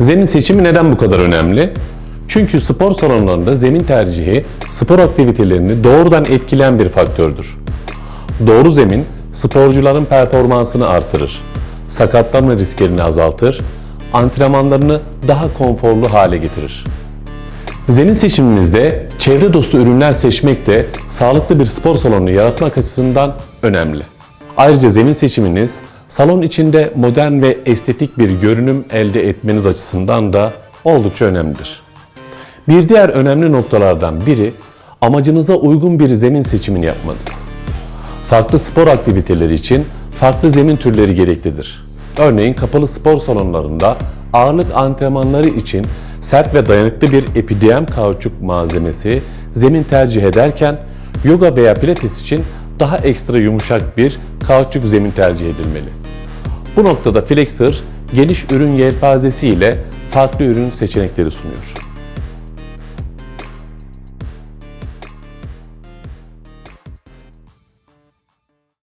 Zemin seçimi neden bu kadar önemli? Çünkü spor salonlarında zemin tercihi spor aktivitelerini doğrudan etkileyen bir faktördür. Doğru zemin sporcuların performansını artırır, sakatlanma risklerini azaltır, antrenmanlarını daha konforlu hale getirir. Zemin seçiminizde çevre dostu ürünler seçmek de sağlıklı bir spor salonu yaratmak açısından önemli. Ayrıca zemin seçiminiz salon içinde modern ve estetik bir görünüm elde etmeniz açısından da oldukça önemlidir. Bir diğer önemli noktalardan biri amacınıza uygun bir zemin seçimini yapmanız. Farklı spor aktiviteleri için farklı zemin türleri gereklidir. Örneğin kapalı spor salonlarında ağırlık antrenmanları için sert ve dayanıklı bir epidiyem kauçuk malzemesi zemin tercih ederken yoga veya pilates için daha ekstra yumuşak bir kauçuk zemin tercih edilmeli. Bu noktada Flexer geniş ürün yelpazesi ile farklı ürün seçenekleri sunuyor.